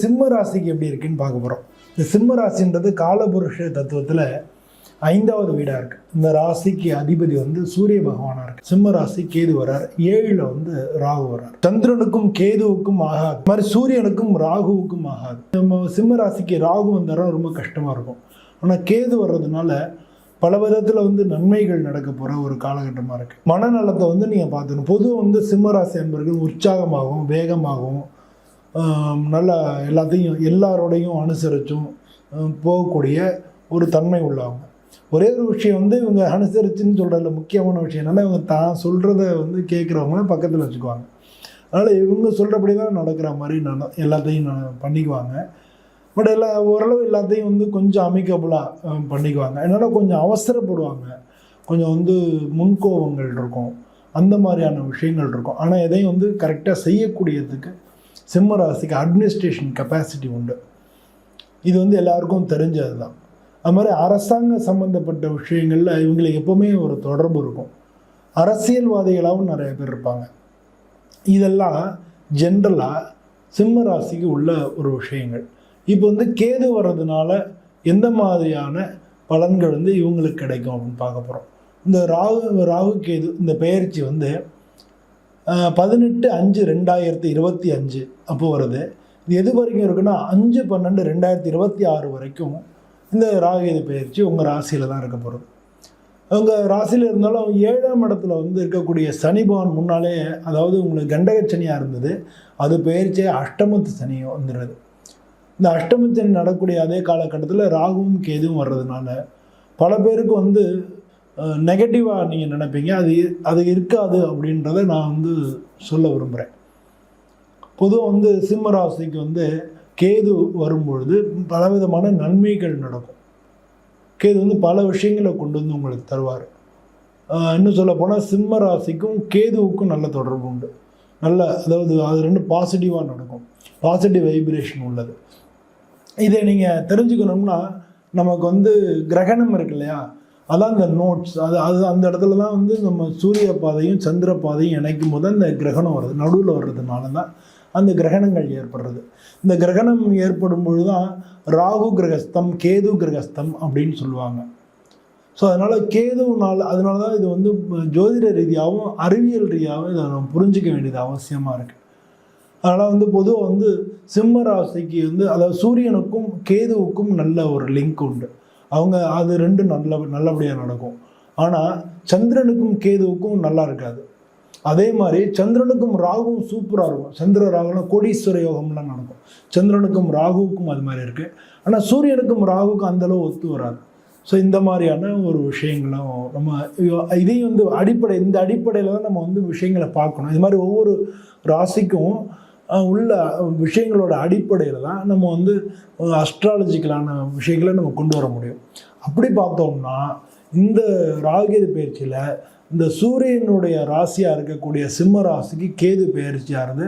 சிம்ம ராசிக்கு எப்படி இருக்குன்னு பார்க்க போகிறோம் இந்த சிம்ம ராசின்றது காலபுருஷ தத்துவத்தில் ஐந்தாவது வீடாக இருக்குது இந்த ராசிக்கு அதிபதி வந்து சூரிய பகவானாக இருக்கு. சிம்ம ராசி கேது வர்றார் ஏழில் வந்து ராகு வரார். சந்திரனுக்கும் கேதுவுக்கும் ஆகாது. மாதிரி சூரியனுக்கும் ராகுவுக்கும் ஆகாது. நம்ம சிம்ம ராசிக்கு ராகு வந்தாலும் ரொம்ப கஷ்டமாக இருக்கும். ஆனால் கேது வர்றதுனால பல விதத்தில் வந்து நன்மைகள் நடக்க போகிற ஒரு காலகட்டமாக இருக்குது மனநலத்தை வந்து நீங்கள் பார்த்துக்கணும். பொதுவாக வந்து சிம்ம ராசி அன்பர்கள் உற்சாகமாகவும் வேகமாகவும் நல்லா எல்லாத்தையும் எல்லாரோடையும் அனுசரித்தும் போகக்கூடிய ஒரு தன்மை உள்ளவங்க ஒரே ஒரு விஷயம் வந்து இவங்க அனுசரிச்சுன்னு சொல்கிறதுல முக்கியமான விஷயம் என்னென்னா இவங்க தான் சொல்கிறத வந்து கேட்குறவங்கள பக்கத்தில் வச்சுக்குவாங்க. அதனால் இவங்க சொல்கிறபடி தான் நடக்கிற மாதிரி நட எல்லாத்தையும் ந- பண்ணிக்குவாங்க. பட் எல்லா ஓரளவு எல்லாத்தையும் வந்து கொஞ்சம் அமிக்கபுளாக பண்ணிக்குவாங்க. அதனால் கொஞ்சம் அவசரப்படுவாங்க. கொஞ்சம் வந்து முன்கோபங்கள் இருக்கும். அந்த மாதிரியான விஷயங்கள் இருக்கும். ஆனால் எதையும் வந்து கரெக்டாக செய்யக்கூடியதுக்கு சிம்ம ராசிக்கு அட்மினிஸ்ட்ரேஷன் கெப்பாசிட்டி உண்டு. இது வந்து எல்லாருக்கும் தெரிஞ்சது தான் அது மாதிரி அரசாங்க சம்மந்தப்பட்ட விஷயங்களில் இவங்களுக்கு எப்போவுமே ஒரு தொடர்பு இருக்கும். அரசியல்வாதிகளாகவும் நிறைய பேர் இருப்பாங்க. இதெல்லாம் ஜென்ரலாக சிம்ம ராசிக்கு உள்ள ஒரு விஷயங்கள். இப்போ வந்து கேது வர்றதுனால எந்த மாதிரியான பலன்கள் வந்து இவங்களுக்கு கிடைக்கும் அப்படின்னு பார்க்க போகிறோம் இந்த ராகு ராகு கேது இந்த பெயர்ச்சி வந்து பதினெட்டு அஞ்சு ரெண்டாயிரத்தி இருபத்தி அஞ்சு அப்போ வருது. இது எது வரைக்கும் இருக்குன்னா அஞ்சு பன்னெண்டு ரெண்டாயிரத்தி இருபத்தி ஆறு வரைக்கும் இந்த ராகுகேது பயிற்சி உங்கள் ராசியில் தான் இருக்க போகிறது உங்கள் ராசியில் இருந்தாலும் ஏழாம் இடத்துல வந்து இருக்கக்கூடிய சனி பவன் முன்னாலே அதாவது உங்களுக்கு கண்டக சனியாக இருந்தது. அது பயிற்சியே அஷ்டமத்து சனியும் வந்துடுது இந்த அஷ்டம சனி நடக்கக்கூடிய அதே காலகட்டத்தில் ராகுவும் கேதுவும் வர்றதுனால பல பேருக்கு வந்து நெகட்டிவாக நீங்கள் நினைப்பீங்க. அது அது இருக்காது அப்படின்றத நான் வந்து சொல்ல விரும்புகிறேன் பொதுவாக வந்து சிம்ம ராசிக்கு வந்து கேது வரும்பொழுது பலவிதமான நன்மைகள் நடக்கும். கேது வந்து பல விஷயங்களை கொண்டு வந்து உங்களுக்கு தருவார். இன்னும் சொல்ல போனால் சிம்ம ராசிக்கும் கேதுவுக்கும் நல்ல தொடர்பு உண்டு. நல்ல அதாவது அது ரெண்டு பாசிட்டிவாக நடக்கும். பாசிட்டிவ் வைப்ரேஷன் உள்ளது. இதை நீங்கள் தெரிஞ்சுக்கணும்னா நமக்கு வந்து கிரகணம் இருக்கு இல்லையா? அதான் இந்த நோட்ஸ் அது அது அந்த இடத்துல தான் வந்து நம்ம சூரிய பாதையும் சந்திர பாதையும் இணைக்கும் போது அந்த கிரகணம் வருது. நடுவில் வர்றதுனால தான் அந்த கிரகணங்கள் ஏற்படுறது. இந்த கிரகணம் ஏற்படும் பொழுது தான் ராகு கிரகஸ்தம் கேது கிரகஸ்தம் அப்படின்னு சொல்லுவாங்க. ஸோ அதனால் கேதுனால் அதனால தான் இது வந்து ஜோதிட ரீதியாகவும் அறிவியல் ரீதியாகவும் இதை நம்ம புரிஞ்சிக்க வேண்டியது அவசியமாக இருக்குது அதனால் வந்து பொதுவாக வந்து சிம்ம ராசிக்கு வந்து அதாவது சூரியனுக்கும் கேதுவுக்கும் நல்ல ஒரு லிங்க் உண்டு. அவங்க அது ரெண்டும் நல்ல நல்லபடியாக நடக்கும். ஆனால் சந்திரனுக்கும் கேதுவுக்கும் நல்லா இருக்காது. அதே மாதிரி சந்திரனுக்கும் ராகுவும் சூப்பராக இருக்கும். சந்திர ராகுனா கோடீஸ்வர யோகம்லாம் நடக்கும். சந்திரனுக்கும் ராகுவுக்கும் அது மாதிரி இருக்குது ஆனால் சூரியனுக்கும் ராகுவுக்கும் அந்தளவு ஒத்து வராது. ஸோ இந்த மாதிரியான ஒரு விஷயங்களும் நம்ம இதையும் வந்து அடிப்படை இந்த அடிப்படையில் தான் நம்ம வந்து விஷயங்களை பார்க்கணும். இது மாதிரி ஒவ்வொரு ராசிக்கும் உள்ள விஷயங்களோட அடிப்படையில் தான் நம்ம வந்து அஸ்ட்ராலஜிக்கலான விஷயங்களை நம்ம கொண்டு வர முடியும். அப்படி பார்த்தோம்னா இந்த ராகேது பயிற்சியில் இந்த சூரியனுடைய ராசியாக இருக்கக்கூடிய சிம்ம ராசிக்கு கேது பயிற்சியாகிறது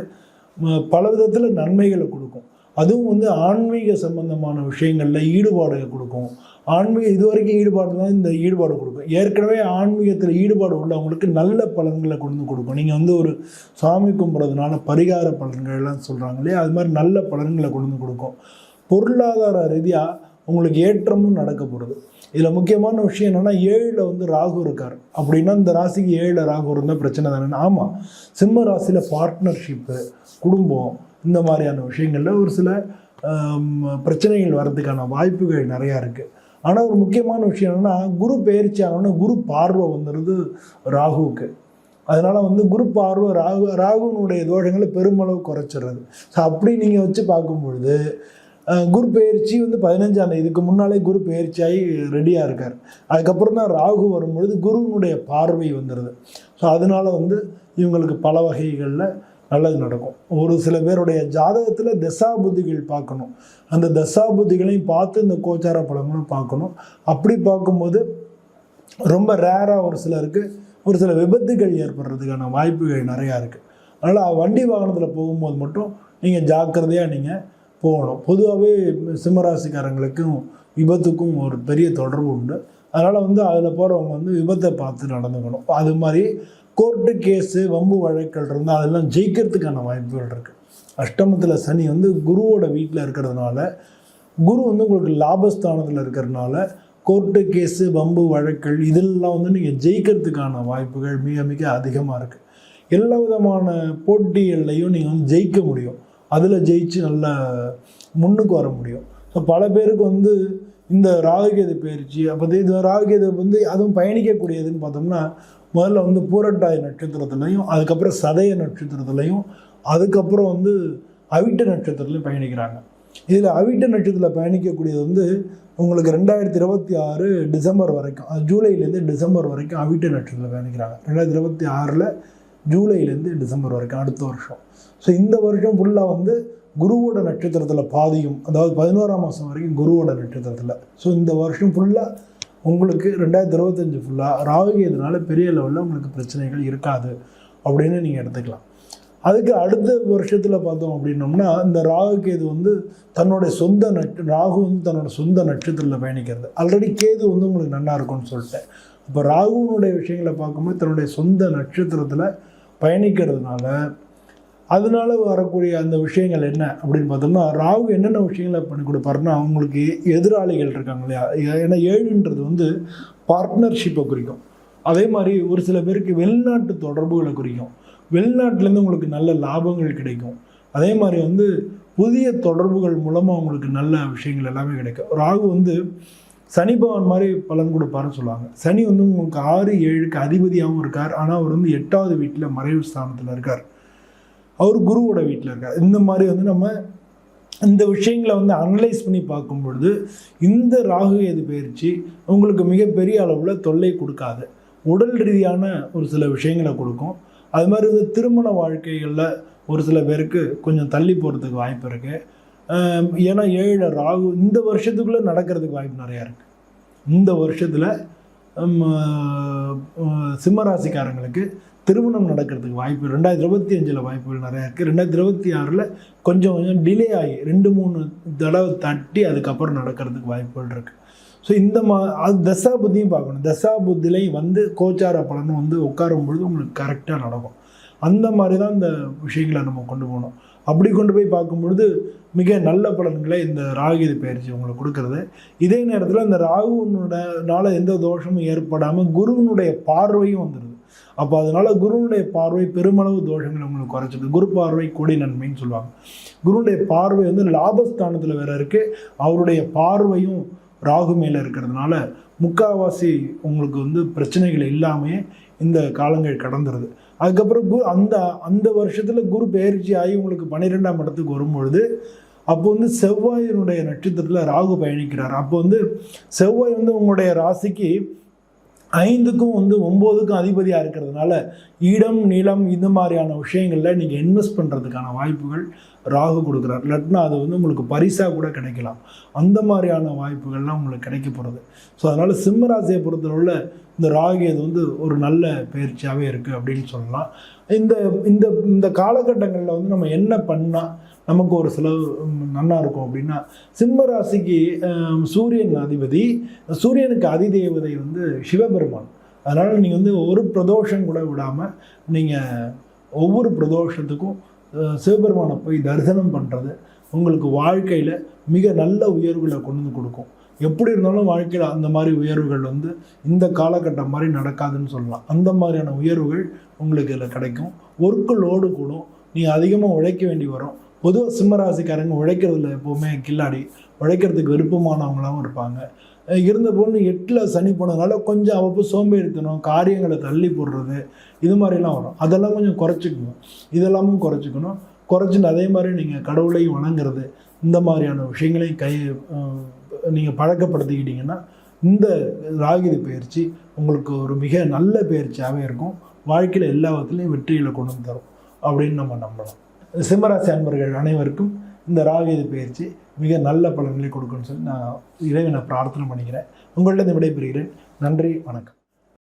பல விதத்தில் நன்மைகளை கொடுக்கும். அதுவும் வந்து ஆன்மீக சம்பந்தமான விஷயங்களில் ஈடுபாடு கொடுக்கும். ஆன்மீக இதுவரைக்கும் ஈடுபாடு தான் இந்த ஈடுபாடு கொடுக்கும். ஏற்கனவே ஆன்மீகத்தில் ஈடுபாடு உள்ளவங்களுக்கு நல்ல பலன்களை கொண்டு வந்து கொடுக்கும். நீங்கள் வந்து ஒரு சாமி கும்பிட்றதுனால பரிகார பலன்கள் எல்லாம் சொல்கிறாங்க இல்லையா? அது மாதிரி நல்ல பலன்களை கொண்டு வந்து கொடுக்கும். பொருளாதார ரீதியாக உங்களுக்கு ஏற்றமும் நடக்க போகிறது இதில் முக்கியமான விஷயம் என்னென்னா ஏழில் வந்து ராகு இருக்கார். அப்படின்னா இந்த ராசிக்கு ஏழில் ராகு இருந்தால் பிரச்சனை தானே. ஆமாம் சிம்ம ராசியில் பார்ட்னர்ஷிப்பு குடும்பம் இந்த மாதிரியான விஷயங்களில் ஒரு சில பிரச்சனைகள் வர்றதுக்கான வாய்ப்புகள் நிறையா இருக்குது ஆனால் ஒரு முக்கியமான விஷயம் என்னென்னா குரு பயிற்சி ஆனோன்னா குரு பார்வை வந்துடுது ராகுவுக்கு. அதனால் வந்து குரு பார்வை ராகு ராகுனுடைய தோஷங்களை பெருமளவு குறைச்சிடுறது. ஸோ அப்படி நீங்கள் வச்சு பார்க்கும் பொழுது குரு பெயர்ச்சி வந்து பதினஞ்சாம் தேதி இதுக்கு முன்னாலே குரு பெயர்ச்சியாகி ரெடியாக இருக்கார். அதுக்கப்புறம் தான் ராகு வரும்பொழுது குருவினுடைய பார்வை வந்துடுது. ஸோ அதனால வந்து இவங்களுக்கு பல வகைகளில் நல்லது நடக்கும். ஒரு சில பேருடைய ஜாதகத்தில் தசா புத்திகள் பார்க்கணும். அந்த தசா புத்திகளையும் பார்த்து இந்த கோச்சார பலங்களும் பார்க்கணும். அப்படி பார்க்கும்போது ரொம்ப ரேராக ஒரு சிலருக்கு ஒரு சில விபத்துகள் ஏற்படுறதுக்கான வாய்ப்புகள் நிறையா இருக்குது அதனால் வண்டி வாகனத்தில் போகும்போது மட்டும் நீங்கள் ஜாக்கிரதையாக நீங்கள் போகணும். பொதுவாகவே சிம்மராசிக்காரங்களுக்கும் விபத்துக்கும் ஒரு பெரிய தொடர்பு உண்டு. அதனால் வந்து அதில் போகிறவங்க வந்து விபத்தை பார்த்து நடந்துக்கணும். அது மாதிரி கோர்ட்டு கேஸு வம்பு வழக்குகள் இருந்தால் அதெல்லாம் ஜெயிக்கிறதுக்கான வாய்ப்புகள் இருக்குது அஷ்டமத்தில் சனி வந்து குருவோட வீட்டில் இருக்கிறதுனால குரு வந்து உங்களுக்கு லாபஸ்தானத்தில் இருக்கிறதுனால கோர்ட்டு கேஸு வம்பு வழக்குகள் இதெல்லாம் வந்து நீங்கள் ஜெயிக்கிறதுக்கான வாய்ப்புகள் மிக மிக அதிகமாக இருக்குது எல்லா விதமான போட்டிகள்லையும் நீங்கள் வந்து ஜெயிக்க முடியும். அதில் ஜெயிச்சு நல்லா முன்னுக்கு வர முடியும். ஸோ பல பேருக்கு வந்து இந்த ராகுகேது பயிற்சி அப்போ இது ராகுகேது வந்து அதுவும் பயணிக்கக்கூடியதுன்னு பார்த்தோம்னா முதல்ல வந்து பூரட்டாய் நட்சத்திரத்துலையும் அதுக்கப்புறம் சதய நட்சத்திரத்துலையும் அதுக்கப்புறம் வந்து அவிட்ட நட்சத்திரத்துலையும் பயணிக்கிறாங்க. இதில் அவிட்ட நட்சத்திரத்தில் பயணிக்கக்கூடியது வந்து உங்களுக்கு ரெண்டாயிரத்தி இருபத்தி ஆறு டிசம்பர் வரைக்கும் அது ஜூலைலேருந்து டிசம்பர் வரைக்கும் அவிட்ட நட்சத்திரத்தில் பயணிக்கிறாங்க. ரெண்டாயிரத்தி இருபத்தி ஆறில் ஜூலைலேருந்து டிசம்பர் வரைக்கும் அடுத்த வருஷம். ஸோ இந்த வருஷம் ஃபுல்லாக வந்து குருவோட நட்சத்திரத்தில் பாதியும் அதாவது பதினோராம் மாதம் வரைக்கும் குருவோட நட்சத்திரத்தில். ஸோ இந்த வருஷம் ஃபுல்லாக உங்களுக்கு ரெண்டாயிரத்தி இருபத்தஞ்சி ஃபுல்லாக ராகுகேதுனால பெரிய லெவலில் உங்களுக்கு பிரச்சனைகள் இருக்காது அப்படின்னு நீங்கள் எடுத்துக்கலாம். அதுக்கு அடுத்த வருஷத்தில் பார்த்தோம் அப்படின்னோம்னா இந்த ராகு கேது வந்து தன்னுடைய சொந்த நட்ச ராகு வந்து தன்னோட சொந்த நட்சத்திரத்தில் பயணிக்கிறது. ஆல்ரெடி கேது வந்து உங்களுக்கு நல்லா இருக்கும்னு சொல்லிட்டேன். இப்போ ராகுனுடைய விஷயங்களை பார்க்கும்போது தன்னுடைய சொந்த நட்சத்திரத்தில் பயணிக்கிறதுனால அதனால வரக்கூடிய அந்த விஷயங்கள் என்ன அப்படின்னு பார்த்தோம்னா ராகு என்னென்ன விஷயங்களை பண்ணி கொடுப்பாருன்னா அவங்களுக்கு எதிராளிகள் இருக்காங்க இல்லையா? ஏன்னா ஏழுன்றது வந்து பார்ட்னர்ஷிப்பை குறிக்கும். அதே மாதிரி ஒரு சில பேருக்கு வெளிநாட்டு தொடர்புகளை குறிக்கும். வெளிநாட்டிலேருந்து உங்களுக்கு நல்ல லாபங்கள் கிடைக்கும். அதே மாதிரி வந்து புதிய தொடர்புகள் மூலமாக உங்களுக்கு நல்ல விஷயங்கள் எல்லாமே கிடைக்கும். ராகு வந்து சனி பகவான் மாதிரி பலன் கொடுப்பாருன்னு சொல்லுவாங்க. சனி வந்து உங்களுக்கு ஆறு ஏழுக்கு அதிபதியாகவும் இருக்கார். ஆனால் அவர் வந்து எட்டாவது வீட்டில் மறைவு ஸ்தானத்தில் இருக்கார். அவர் குருவோட வீட்டில் இருக்கார். இந்த மாதிரி வந்து நம்ம இந்த விஷயங்களை வந்து அனலைஸ் பண்ணி பார்க்கும் பொழுது இந்த ராகு எது பயிற்சி உங்களுக்கு மிகப்பெரிய அளவில் தொல்லை கொடுக்காது. உடல் ரீதியான ஒரு சில விஷயங்களை கொடுக்கும். அது மாதிரி வந்து திருமண வாழ்க்கைகளில் ஒரு சில பேருக்கு கொஞ்சம் தள்ளி போகிறதுக்கு வாய்ப்பு இருக்குது ஏன்னா ஏழு ராகு இந்த வருஷத்துக்குள்ளே நடக்கிறதுக்கு வாய்ப்பு நிறையா இருக்குது இந்த வருஷத்தில் சிம்மராசிக்காரங்களுக்கு திருமணம் நடக்கிறதுக்கு வாய்ப்பு ரெண்டாயிரத்தி இருபத்தி அஞ்சில் வாய்ப்புகள் நிறையா இருக்குது ரெண்டாயிரத்தி இருபத்தி ஆறில் கொஞ்சம் கொஞ்சம் டிலே ஆகி ரெண்டு மூணு தடவை தட்டி அதுக்கப்புறம் நடக்கிறதுக்கு வாய்ப்புகள் இருக்குது ஸோ இந்த மா அது தசா புத்தியும் பார்க்கணும். தசா புத்திலையும் வந்து கோச்சார பலனும் வந்து உட்காரும் பொழுது உங்களுக்கு கரெக்டாக நடக்கும். அந்த மாதிரி தான் இந்த விஷயங்களை நம்ம கொண்டு போகணும். அப்படி கொண்டு போய் பார்க்கும்பொழுது மிக நல்ல பலன்களை இந்த ராகுதி பயிற்சி உங்களுக்கு கொடுக்குறது. இதே நேரத்தில் இந்த ராகுனுடைய எந்த தோஷமும் ஏற்படாமல் குருவனுடைய பார்வையும் வந்துடுது. அப்போ அதனால் குருனுடைய பார்வை பெருமளவு தோஷங்களை உங்களுக்கு குறைச்சிது குரு பார்வை கொடி நன்மைன்னு சொல்லுவாங்க. குருனுடைய பார்வை வந்து லாபஸ்தானத்தில் வேற இருக்குது அவருடைய பார்வையும் ராகு மேலே இருக்கிறதுனால முக்காவாசி உங்களுக்கு வந்து பிரச்சனைகள் இல்லாமையே இந்த காலங்கள் கடந்துருது. அதுக்கப்புறம் குரு அந்த அந்த வருஷத்தில் குரு பயிற்சி ஆகி உங்களுக்கு பன்னிரெண்டாம் இடத்துக்கு வரும்பொழுது அப்போ வந்து செவ்வாயினுடைய நட்சத்திரத்தில் ராகு பயணிக்கிறார். அப்போ வந்து செவ்வாய் வந்து உங்களுடைய ராசிக்கு ஐந்துக்கும் வந்து ஒம்போதுக்கும் அதிபதியாக இருக்கிறதுனால இடம் நிலம் இந்த மாதிரியான விஷயங்களில் நீங்கள் இன்வெஸ்ட் பண்ணுறதுக்கான வாய்ப்புகள் ராகு கொடுக்குறார். இல்லாட்டினா அது வந்து உங்களுக்கு பரிசாக கூட கிடைக்கலாம். அந்த மாதிரியான வாய்ப்புகள்லாம் உங்களுக்கு கிடைக்க போகிறது ஸோ அதனால் சிம்மராசியை பொறுத்தளவில் இந்த ராகு அது வந்து ஒரு நல்ல பயிற்சியாகவே இருக்குது அப்படின்னு சொல்லலாம். இந்த இந்த இந்த காலகட்டங்களில் வந்து நம்ம என்ன பண்ணால் நமக்கு ஒரு செலவு நல்லா இருக்கும் அப்படின்னா சிம்ம ராசிக்கு சூரியன் அதிபதி சூரியனுக்கு அதிதேவதை வந்து சிவபெருமான். அதனால் நீங்கள் வந்து ஒரு பிரதோஷம் கூட விடாமல் நீங்கள் ஒவ்வொரு பிரதோஷத்துக்கும் சிவபெருமானை போய் தரிசனம் பண்ணுறது உங்களுக்கு வாழ்க்கையில் மிக நல்ல உயர்வுகளை கொண்டு வந்து கொடுக்கும். எப்படி இருந்தாலும் வாழ்க்கையில் அந்த மாதிரி உயர்வுகள் வந்து இந்த காலகட்டம் மாதிரி நடக்காதுன்னு சொல்லலாம். அந்த மாதிரியான உயர்வுகள் உங்களுக்கு இதில் கிடைக்கும். ஒர்க்கு லோடு கூடும். நீங்கள் அதிகமாக உழைக்க வேண்டி வரும். பொதுவாக சிம்மராசிக்காரங்க உழைக்கிறதுல எப்போவுமே கில்லாடி உழைக்கிறதுக்கு விருப்பமானவங்களாகவும் இருப்பாங்க. இருந்த பொண்ணு எட்டில் சனி போனதுனால கொஞ்சம் அவ்வப்போ சோம்பேறித்தனம் காரியங்களை தள்ளி போடுறது இது மாதிரிலாம் வரும். அதெல்லாம் கொஞ்சம் குறைச்சிக்கணும். இதெல்லாமும் குறைச்சிக்கணும். குறைச்சிட்டு அதே மாதிரி நீங்கள் கடவுளையும் வணங்குறது இந்த மாதிரியான விஷயங்களையும் கை நீங்கள் பழக்கப்படுத்திக்கிட்டிங்கன்னா இந்த ராகிரி பயிற்சி உங்களுக்கு ஒரு மிக நல்ல பயிற்சியாகவே இருக்கும். வாழ்க்கையில் எல்லா விதத்துலையும் வெற்றியில் கொண்டு வந்து தரும் அப்படின்னு நம்ம நம்பலாம். சிம்மராசி அன்பர்கள் அனைவருக்கும் இந்த ராகிரி பயிற்சி மிக நல்ல பலன்களை கொடுக்கணும்னு சொல்லி நான் இறைவனை பிரார்த்தனை பண்ணிக்கிறேன். உங்கள்கிட்ட விடைபெறுகிறேன். நன்றி வணக்கம்.